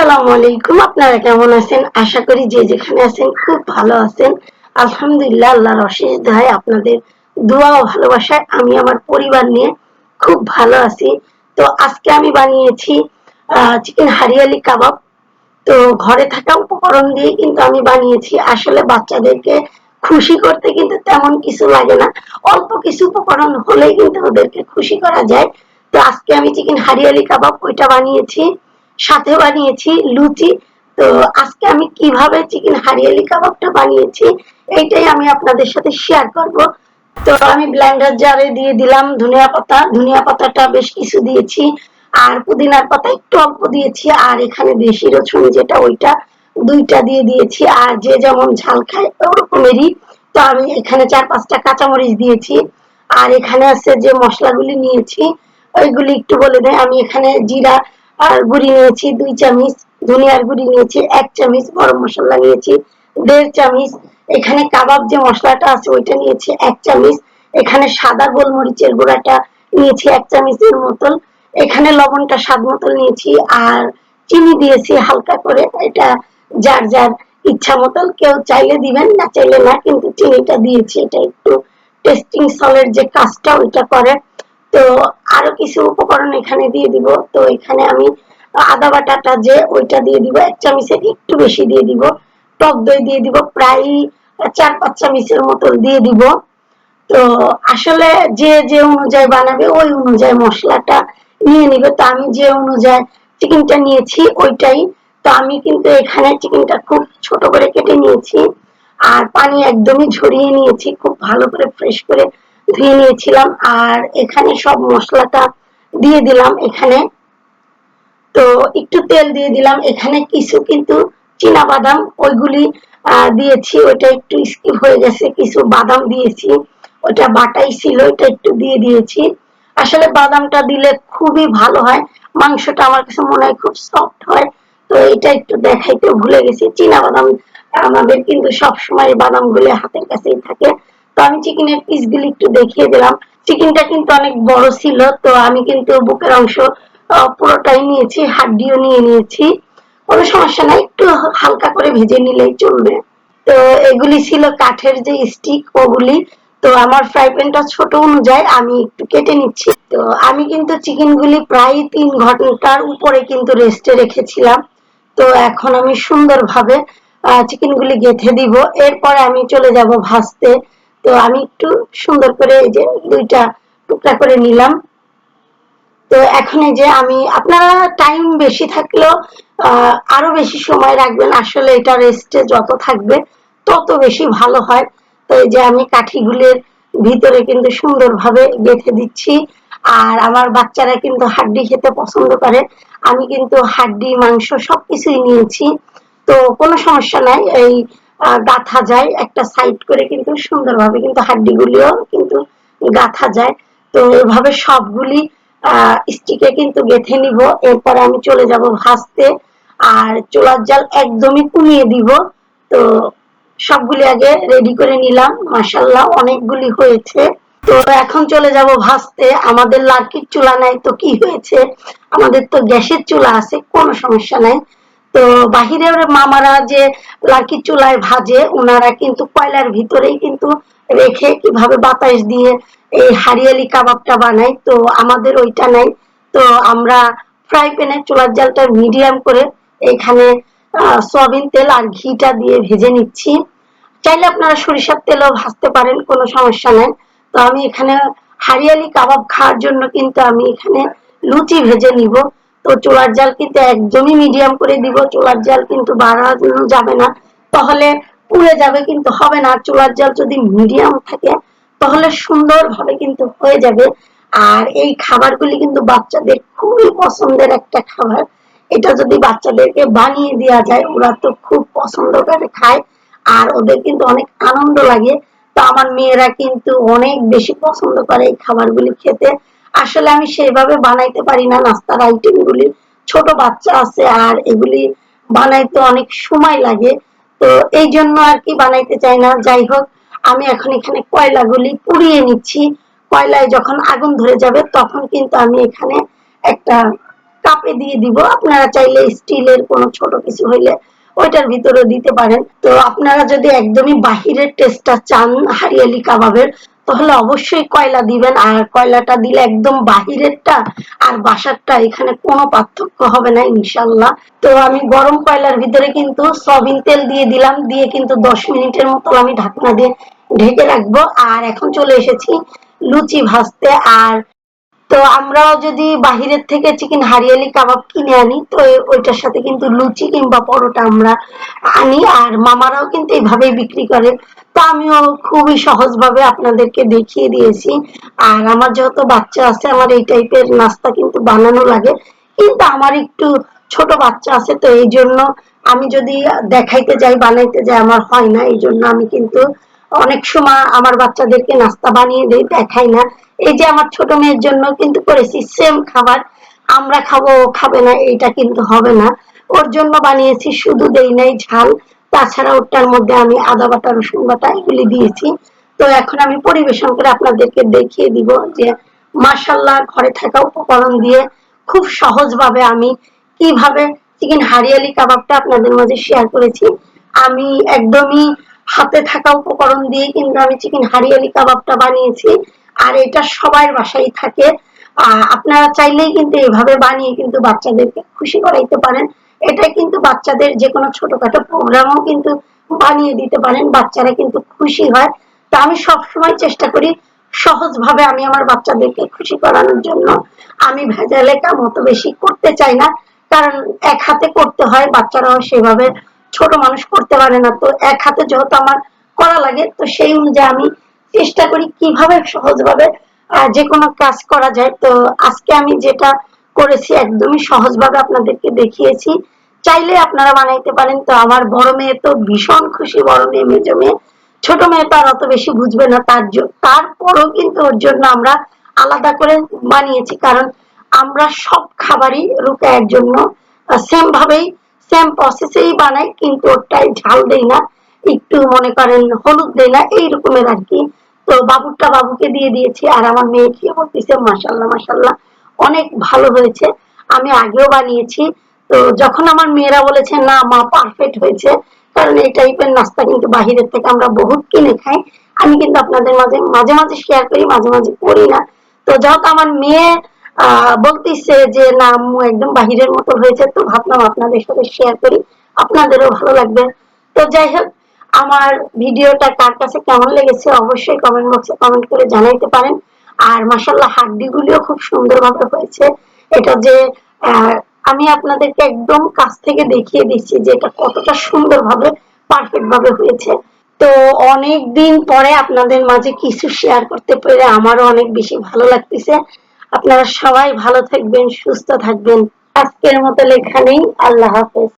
আসসালামু আলাইকুম। আপনারা কেমন আছেন? আশা করি যে যেখানে আছেন খুব ভালো আছেন। আলহামদুলিল্লাহ, আল্লাহর অশেষ দোহায় আপনাদের দোয়া ও ভালোবাসায় আমি আমার পরিবার নিয়ে খুব ভালো আছি। তো আজকে আমি বানিয়েছি চিকেন হারিয়ালি কাবাব। তো ঘরে থাকা উপকরণ দিয়ে কিন্তু আমি বানিয়েছি। আসলে বাচ্চাদেরকে খুশি করতে কিন্তু তেমন কিছু লাগে না। অল্প কিছু উপকরণ হলেই কিন্তু ওদেরকে খুশি করা যায়। তো আজকে আমি চিকেন হারিয়ালি কাবাব ওইটা বানিয়েছি। সাথে বানিয়েছি লুচি। তো আজকে আমি কীভাবে চিকেন হারিয়ালি কাবাবটা বানিয়েছি, এইটাই আমি আপনাদের সাথে শেয়ার করব। তো আমি ব্লেন্ডার জারে দিয়ে দিলাম ধনিয়া পাতা। ধনিয়া পাতাটা বেশ কিছু দিয়েছি, আর পুদিনার পাতা একটু অল্প দিয়েছি, আর এখানে বেশি রসুন যেটা ওইটা দুইটা দিয়ে দিয়েছি। আর যে যেমন ঝাল খায় ওরকমেরই। তো আমি এখানে চার পাঁচটা কাঁচামরিচ দিয়েছি, আর এখানে আছে যে মশলাগুলি নিয়েছি, ওইগুলি একটু বলে দেয়। আমি এখানে জিরা আর গুড়ি নিয়েছি, দুই চামচ ধনিয়ার গুড়ি নিয়েছি, এক চামচ গরম মশলা নিয়েছি, দেড় চামচ এখানে কাবাব যে মশলাটা আছে ওইটা নিয়েছি, এক চামচ এখানে সাদা গোলমরিচের গুঁড়াটা নিয়েছি, এক চামচের মতন। এখানে লবণটা স্বাদ মতন নিয়েছি আর চিনি দিয়েছি হালকা করে, এটা যার যার ইচ্ছা মতন। কেউ চাইলে দিবেন, না চাইলে না, কিন্তু চিনিটা দিয়েছি, এটা একটু টেস্টিং সলের যে কাজটা, ওইটা করে। তো আরও কিছু উপকরণ এখানে দিয়ে দিব। তো এখানে আমি আদা বাটাটা যে ওইটা দিয়ে দিব, এক চামচের একটু বেশি দিয়ে দিব। টক দই দিয়ে দিব, প্রায় চার পাঁচ চামচের মতো দিয়ে দিব। তো আসলে যে যে অনুযায়ী বানাবে ওই অনুযায়ী মশলাটা নিয়ে নিবে। তো আমি যে অনুযায়ী চিকেনটা নিয়েছি ওইটাই। তো আমি কিন্তু এখানে চিকেনটা খুব ছোট করে কেটে নিয়েছি। আর পানি একদমই ঝরিয়ে নিয়েছি, খুব ভালো করে ফ্রেশ করে ধুয়ে নিয়েছিলাম আর এখানে সব মশলাটা দিয়ে দিলাম এখানে। তো একটু তেল দিয়ে দিলাম। এখানে কিছু কিন্তু চীনা বাদাম, ওইগুলি দিয়েছি। ওটা একটু স্কিপ হয়ে গেছে। কিছু বাদাম দিয়েছি। ওটা বাটাই ছিল ওটা একটু দিয়ে দিয়েছি। আসলে বাদামটা দিলে খুবই ভালো হয়। মাংসটা আমার কাছে মনে হয় খুব সফট হয়। তো এটা একটু দেখাইতে ভুলে গেছি। চীনা বাদাম আমাদের কিন্তু সব সময় বাদামগুলো হাতের কাছেই থাকে। আমি চিকেনের পিসগুলি একটু দেখিয়ে দিলাম। চিকেনটা কিন্তু অনেক বড় ছিল, তো আমি কিন্তু বুকের অংশ পুরোটাই নিয়েছি, হাড্ডিও নিয়ে নিয়েছি। কোনো সমস্যা নাই, একটু হালকা করে ভেজে নিলেই চলবে। তো এগুলি ছিল কাঠের যে স্টিক ওগুলি। তো আমার ফ্রাই প্যানটা ছোট অনুযায়ী আমি একটু কেটে নিচ্ছি। তো আমি কিন্তু চিকেন গুলি প্রায় তিন ঘণ্টার উপরে কিন্তু রেস্টে রেখেছিলাম। তো এখন আমি সুন্দরভাবে চিকেন গুলি গেথে দিব। এরপরে আমি চলে যাব ভাজতে। তো আমি একটু সুন্দর করে এই যে দুইটা টুকরা করে নিলাম। তো এখন যে আমি, আপনারা টাইম বেশি থাকলেও আরও বেশি সময় রাখবেন। আসলে এটা রেস্টে যত থাকবে, তত বেশি ভালো হয়। তো এই যে আমি কাঠিগুলির ভিতরে কিন্তু সুন্দরভাবে গেঁথে দিচ্ছি। আর আমার বাচ্চারা কিন্তু হাড্ডি খেতে পছন্দ করে। আমি কিন্তু হাড্ডি, মাংস সবকিছুই নিয়েছি। তো কোনো সমস্যা নাই। এই গাথা যায়, একটা সাইড করে কিন্তু সুন্দরভাবে কিন্তু হাড্ডিগুলিও কিন্তু গাথা যায়। তো এভাবে সবগুলি স্টিকে কিন্তু গেথে নিব। এরপরে আমি চলে যাব ভাজতে। আর চোলার জাল একদমই কমিয়ে দিব। তো সবগুলি আগে রেডি করে নিলাম। মাসাল্লাহ অনেকগুলি হয়েছে। তো এখন চলে যাব ভাজতে। আমাদের লার্কির চুলা নাই তো কি হয়েছে? আমাদের তো গ্যাসের চুলা আছে, কোনো সমস্যা নাই। তো বাহিরের মামারা যে লার্কির চুলায় ভাজে ওনারা কিন্তু কয়লার ভিতরেই কিন্তু রেখে কীভাবে বাতাস দিয়ে এই হারিয়ালি কাবাবটা বানাই তো আমাদের ওইটা নাই। তো আমরা ফ্রাই প্যানে চুলার জালটা মিডিয়াম করে এখানে সয়াবিন তেল আর ঘিটা দিয়ে ভেজে নিচ্ছি। চাইলে আপনারা সরিষার তেলও ভাজতে পারেন, কোনো সমস্যা নেই। তো আমি এখানে হারিয়ালি কাবাব খাওয়ার জন্য কিন্তু আমি এখানে লুচি ভেজে নিব। তো চুলার জাল কিন্তু একদমই মিডিয়াম করে দিব, চুলার জাল কিন্তু বাড়ানো যাবে না। তাহলে পুড়ে যাবে কিন্তু হবে না। চুলার জাল যদি মিডিয়াম থাকে, তাহলে সুন্দরভাবে কিন্তু হয়ে যাবে। আর এই খাবারগুলি কিন্তু বাচ্চাদের খুবই পছন্দের একটা খাবার। এটা যদি বাচ্চাদেরকে বানিয়ে দেওয়া যায়, ওরা তো খুব পছন্দ করে খায়, আর ওদের কিন্তু অনেক আনন্দ লাগে। তো আমার মেয়েরা কিন্তু অনেক বেশি পছন্দ করে এই খাবারগুলি খেতে। আসলে আমি সেইভাবে বানাইতে পারি না নাস্তার আইটেম গুলি ছোট বাচ্চা আছে আর এগুলি বানাইতে অনেক সময় লাগে। তো এই জন্য আর কি বানাইতে চাই না। যাই হোক, আমি এখন এখানে কয়লাগুলি পুড়িয়ে নিচ্ছি। কয়লায় যখন আগুন ধরে যাবে তখন কিন্তু আমি এখানে একটা কাপে দিয়ে দিব। আপনারা চাইলে স্টিলের কোনো ছোট কিছু হইলে ওইটার ভিতরে দিতে পারেন। তো আপনারা যদি একদমই বাহিরের টেস্টটা চান হারিয়ালি কাবাবের তাহলে অবশ্যই কয়লা দিবেন, আর কয়লাটা দিলে একদম বাহিরেরটা আর বাসারটা এখানে কোনো পার্থক্য হবে না ইনশাল্লাহ তো আমি গরম কয়লার ভিতরে কিন্তু সয়াবিন তেল দিয়ে দিলাম, দিয়ে কিন্তু দশ মিনিটের মতো আমি ঢাকনা দিয়ে ঢেকে রাখব। আর এখন চলে এসেছি লুচি ভাজতে, আর তো আমরাও যদি বাহিরের থেকে চিকেন হারিয়ালি কাবাব কিনে আনি, তো ওইটার সাথে কিন্তু লুচি কিংবা পরোটা আমরা আনি, আর মামারাও কিন্তু এইভাবেই বিক্রি করে। তো আমিও খুবই সহজভাবে আপনাদেরকে দেখিয়ে দিয়েছি। আর আমার যেহেতু বাচ্চা আছে, আমার এই টাইপের নাস্তা কিন্তু বানানো লাগে। কিন্তু আমার একটু ছোট বাচ্চা আছে, তো এই জন্য আমি যদি দেখাইতে যাই, বানাইতে যাই, আমার হয় না। এই জন্য আমি কিন্তু অনেক সময় আমার বাচ্চাদেরকে নাস্তা বানিয়ে দেই দেখাই না। এই যে আমার ছোট মেয়ের জন্য কিন্তু করেছি সেম খাবার। আমরা খাব খাবে না, এইটা কিন্তু হবে না। ওর জন্য বানিয়েছি, শুধু দেই নাই ঝাল। তাছাড়া ওটার মধ্যে আমি আদা বাটা, রসুন বাটা এগুলি দিয়েছি। তো এখন আমি পরিবেশন করে আপনাদেরকে দেখিয়ে দিব যে মাসাল্লাহ ঘরে থাকা উপকরণ দিয়ে খুব সহজভাবে আমি কীভাবে চিকেন হারিয়ালি কাবাবটা আপনাদের মাঝে শেয়ার করেছি। আমি একদমই হাতে থাকা উপকরণ দিয়ে কিন্তু আমি চিকেন হারিয়ালি কাবাবটা বানিয়েছি। আর এটা সবার বাসায় থাকে। আপনারা চাইলেই কিন্তু এভাবে বানিয়ে কিন্তু বাচ্চাদেরকে খুশি করাইতে পারেন। এটা কিন্তু বাচ্চাদের যে কোনো ছোটখাটো প্রোগ্রামও কিন্তু বানিয়ে দিতে পারেন। বাচ্চারা কিন্তু খুশি হয়। তা আমি সবসময় চেষ্টা করি সহজভাবে আমি আমার বাচ্চাদেরকে খুশি করানোর জন্য। আমি ভেজালে কাম অত বেশি করতে চাই না। কারণ এক হাতে করতে হয়, বাচ্চারাও সেভাবে ছোট মানুষ করতে পারে না। তো এক হাতে যেহেতু আমার করা লাগে, তো সেই অনুযায়ী আমি চেষ্টা করি কীভাবে সহজভাবে যে কোনো কাজ করা যায়। তো আজকে আমি যেটা করেছি, একদমই সহজভাবে আপনাদেরকে দেখিয়েছি। চাইলে আপনারা বানাইতে পারেন। তো আমার বড় মেয়ে তো ভীষণ খুশি, বড় মেয়ে, মেজো মেয়ে। ছোট মেয়ে তো আর অত বেশি বুঝবে না, তার জন্য তারপরও কিন্তু ওর জন্য আমরা আলাদা করে বানিয়েছি। কারণ আমরা সব খাবারই রুকায়ের জন্য সেম ভাবেই সেম প্রসেসেই বানাই, কিন্তু ওটাই ঝাল দেই না, একটু মনে করেন হলুদ দেই না এই রকমের আর কি তো বাবুকে দিয়ে দিয়েছি, আর আমার মেয়ে খেয়ে বলতেছে মাসাল্লাহ মাসাল্লাহ অনেক ভালো হয়েছে, আমি আগেও বানিয়েছি। তো যখন আমার মেয়েরা বলেছে, না মা পারফেক্ট হয়েছে, কারণ এই টাইপের নাস্তা কিন্তু বাহিরের থেকে আমরা বহুত কিনে খাই, আমি কিন্তু আপনাদের মাঝে মাঝে মাঝে শেয়ার করি, মাঝে মাঝে করি না। তো যেহেতু আমার মেয়ে বলতেছে যে, না, আম্মু একদম বাহিরের মতো হয়েছে। তো ভাবলাম আপনাদের সাথে শেয়ার করি। আপনাদেরও ভালো লাগবে। তো যাই হোক, আমার ভিডিওটা কার কাছে কেমন লেগেছে অবশ্যই কমেন্ট বক্সে কমেন্ট করে জানাইতে পারেন। আর মাসাল্লাহ হাড্ডিগুলিও খুব সুন্দরভাবে হয়েছে। এটা যে আমি আপনাদেরকে একদম কাছ থেকে দেখিয়ে দিচ্ছি যে, এটা কতটা সুন্দরভাবে পারফেক্ট ভাবে হয়েছে। তো অনেক দিন পরে আপনাদের মাঝে কিছু শেয়ার করতে পেরে আমারও অনেক বেশি ভালো লাগতেছে। আপনারা সবাই ভালো থাকবেন সুস্থ থাকবেন। আজকের মতো লেখা নেই আল্লাহ হাফেজ।